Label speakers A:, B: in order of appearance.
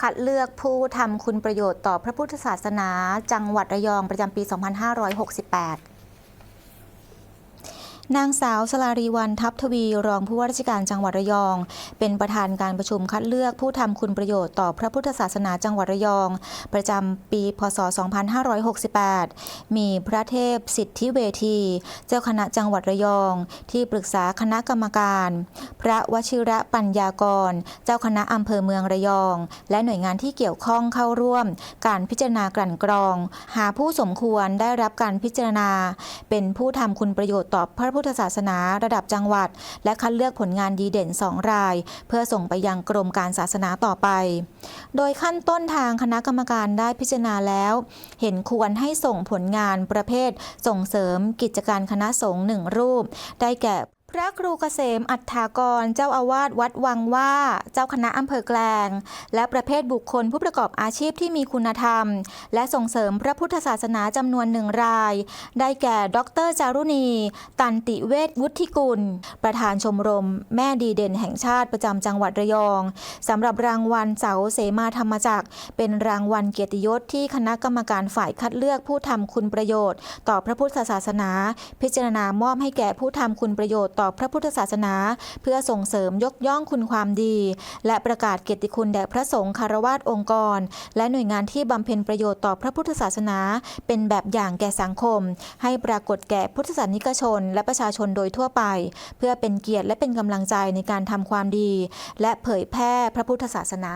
A: คัดเลือกผู้ทำคุณประโยชน์ต่อพระพุทธศาสนา จังหวัดระยองประจำปี 2568 นางสาวสลารีวันทัพทวีรองผู้ว่าราชการจังหวัดระยอง เป็นประธานการประชุมคัดเลือกผู้ทำคุณประโยชน์ต่อพระพุทธศาสนาจังหวัดระยอง ประจำปีพศ 2568 มีพระเทพสิทธิเวที เจ้าคณะจังหวัดระยอง ที่ปรึกษาคณะกรรมการ พระวชิระปัญญากร เจ้าคณะอำเภอเมืองระยอง และหน่วยงานที่เกี่ยวข้องเข้าร่วม การพิจารณากลั่นกรอง หาผู้สมควรได้รับการพิจารณา เป็นผู้ทำคุณประโยชน์ต่อพระพุทธศาสนาระดับจังหวัด และคัดเลือกผลงานดีเด่น 2 ราย เพื่อส่งไปยังกรมการศาสนาต่อไป โดยขั้นต้นทางคณะกรรมการได้พิจารณาแล้ว เห็นควรให้ส่งผลงานประเภทส่งเสริมกิจการคณะสงฆ์หนึ่งรูป ได้แก่ พระครูเกษมอัฏฐากร เจ้าอาวาสวัดวังว่า เจ้าคณะอำเภอแกลง และประเภทบุคคลผู้ประกอบอาชีพที่มีคุณธรรม และส่งเสริมพระพุทธศาสนาจำนวนหนึ่งราย ได้แก่ ดรจารุณี ตันติเวชวุฒิกุล ประธานชมรม แม่ดีเด่นแห่งชาติประจำจังหวัดระยองสำหรับรางวัลเสาเสมาธรรมจักร เป็นรางวัลเกียรติยศที่คณะกรรมการฝ่ายคัดเลือกผู้ทำคุณประโยชน์ ต่อพระพุทธศาสนา พิจารณามอบให้แก่ผู้ทำคุณประโยชน์ต่อพระพุทธศาสนา เพื่อส่งเสริมยกย่องคุณความดี และประกาศเกียรติคุณแด่พระสงฆ์คารวาสองค์กร และหน่วยงานที่บำเพ็ญประโยชน์ต่อพระพุทธศาสนา เป็นแบบอย่างแก่สังคม ให้ปรากฏแก่พุทธศาสนิกชน และประชาชนโดยทั่วไป เพื่อเป็นเกียรติและเป็นกำลังใจในการทำความดี และเผยแพร่พระพุทธศาสนา